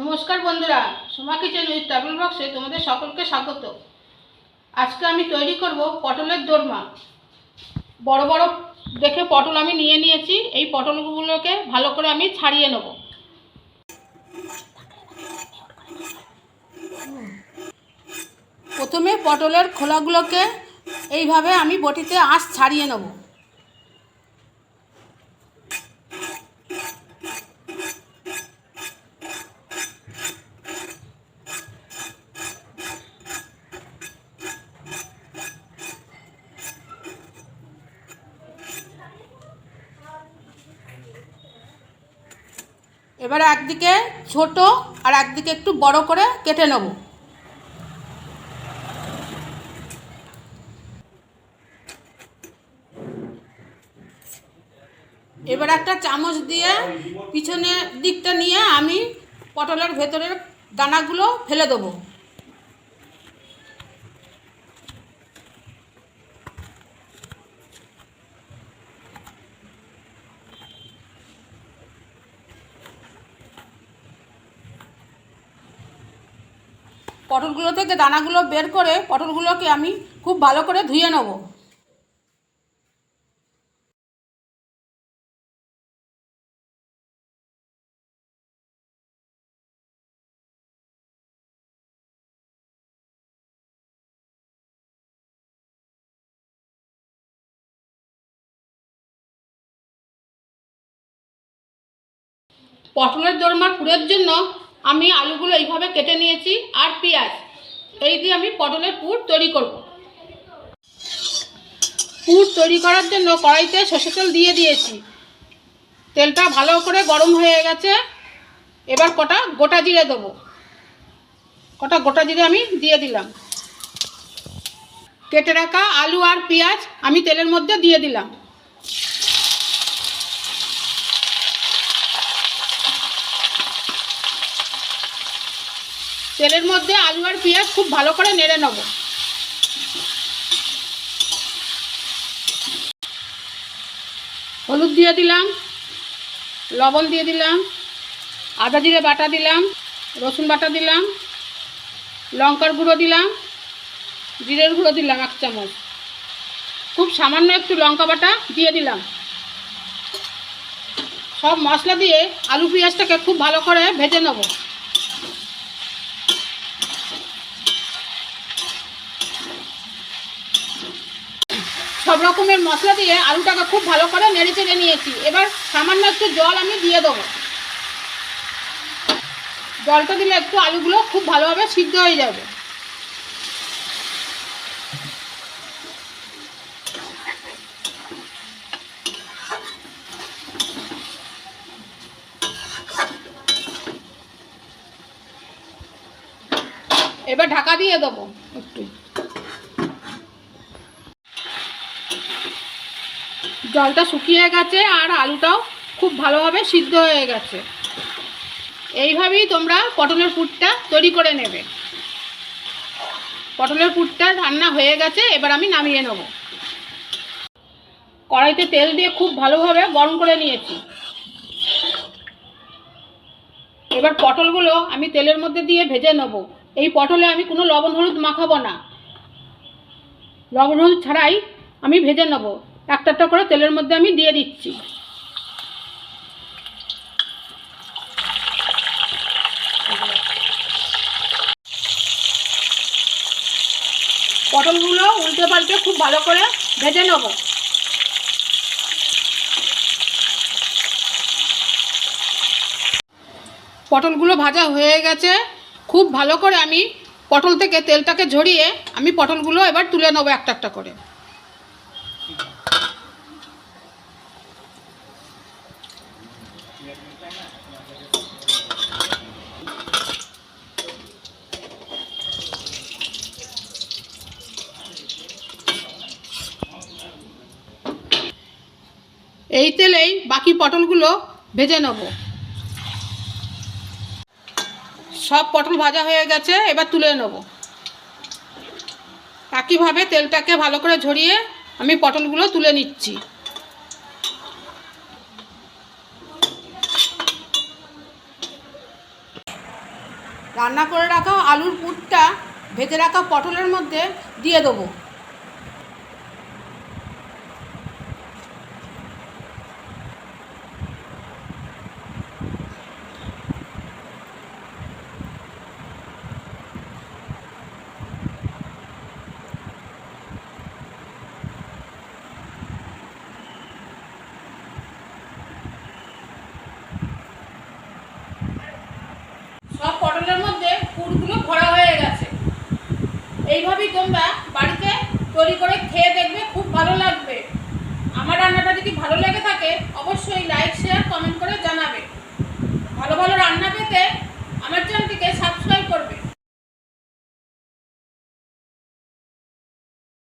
নমস্কার বন্ধুরা, Soma kitchen with travel বক্সে তোমাদের সকলকে স্বাগত। আজকে আমি তৈরি করব পটলের দোরমা। বড় বড় দেখে পটল আমি নিয়ে নিয়েছি, এই পটলগুলোকে ভালো করে আমি ছাড়িয়ে নেব। প্রথমে পটলের খোলাগুলোকে এইভাবে আমি বটিতে আঁশ ছাড়িয়ে নেব। এবার একদিকে ছোট আর একদিকে একটু বড় করে কেটে নেব। এবার একটা চামচ দিয়ে পিছনের দিকটা নিয়ে আমি পটলের ভেতরের দানাগুলো ফেলে দেবো। পটলগুলো থেকে দানাগুলো বের করে পটলগুলোকে আমি খুব ভালো করে ধুয়ে নেব। পটলের দোরমা পুরের জন্য আমি আলুগুলো এইভাবে কেটে নিয়েছি আর পেঁয়াজ। এই দিয়ে আমি পটলের পুর তৈরি করব। পুর তৈরি করার জন্য কড়াইতে সর্ষে তেল দিয়ে দিয়েছি। তেলটা ভালো করে গরম হয়ে গেছে। এবার কটা গোটা জিরে দেবো। কটা গোটা জিরে আমি দিয়ে দিলাম। কেটে রাখা আলু আর পেঁয়াজ আমি তেলের মধ্যে দিয়ে দিলাম। তেলের মধ্যে আলু আর পেঁয়াজ খুব ভালো করে নেড়ে নেব। হলুদ দিয়ে দিলাম, লবণ দিয়ে দিলাম, আদা জিরে বাটা দিলাম, রসুন বাটা দিলাম, লঙ্কার গুঁড়ো দিলাম, জিরের গুঁড়ো দিলাম এক চামচ। খুব সামান্য একটু লঙ্কা বাটা দিয়ে দিলাম। সব মশলা দিয়ে আলু পেঁয়াজটাকে খুব ভালো করে ভেজে নেব। সব রকমের মশলা দিয়ে আলুটাকে খুব ভালো করে নেড়ে চেড়ে নিয়েছি। এবার সামান্য একটু জল আমি দিয়ে দেবো। জলটা দিলে একটু আলুগুলো খুব ভালোভাবে সিদ্ধ হয়ে যাবে। এবার ঢাকা দিয়ে দেবো একটু। জলটা শুকিয়ে গেছে আর আলুটাও খুব ভালোভাবে সিদ্ধ হয়ে গেছে। এইভাবেই তোমরা পটলের পুরটা তৈরি করে নেবে। পটলের পুরটা রান্না হয়ে গেছে, এবার আমি নামিয়ে নেব। কড়াইতে তেল দিয়ে খুব ভালোভাবে গরম করে নিয়েছি। এবার পটলগুলো আমি তেলের মধ্যে দিয়ে ভেজে নেব। এই পটলে আমি কোনো লবণ হলুদ মাখাবো না। লবণ হলুদ ছাড়াই আমি ভেজে নেব। একটা একটা করে তেলের মধ্যে আমি দিয়ে দিচ্ছি। পটলগুলো উল্টে পাল্টে খুব ভালো করে ভেজে নেব। পটলগুলো ভাজা হয়ে গেছে। খুব ভালো করে আমি পটল থেকে তেলটাকে ঝরিয়ে আমি পটলগুলো এবার তুলে নেব একটা একটা করে। এই তেলেই বাকি পটলগুলো ভেজে নেব। সব পটল ভাজা হয়ে গেছে, এবার তুলে নেব। একইভাবে তেলটাকে ভালো করে ঝরিয়ে আমি পটলগুলো তুলে নিচ্ছি। রান্না করে রাখা আলুর পুরটা ভেজে রাখা পটলের মধ্যে দিয়ে দেবো সব পটলের মধ্যে পুরগুলো ভরা হয়ে গেছে এইভাবেই তোমরা বাড়িতে তৈরি করে খেয়ে দেখবে, খুব ভালো লাগবে। আমার রান্নাটা যদি ভালো লেগে থাকে, অবশ্যই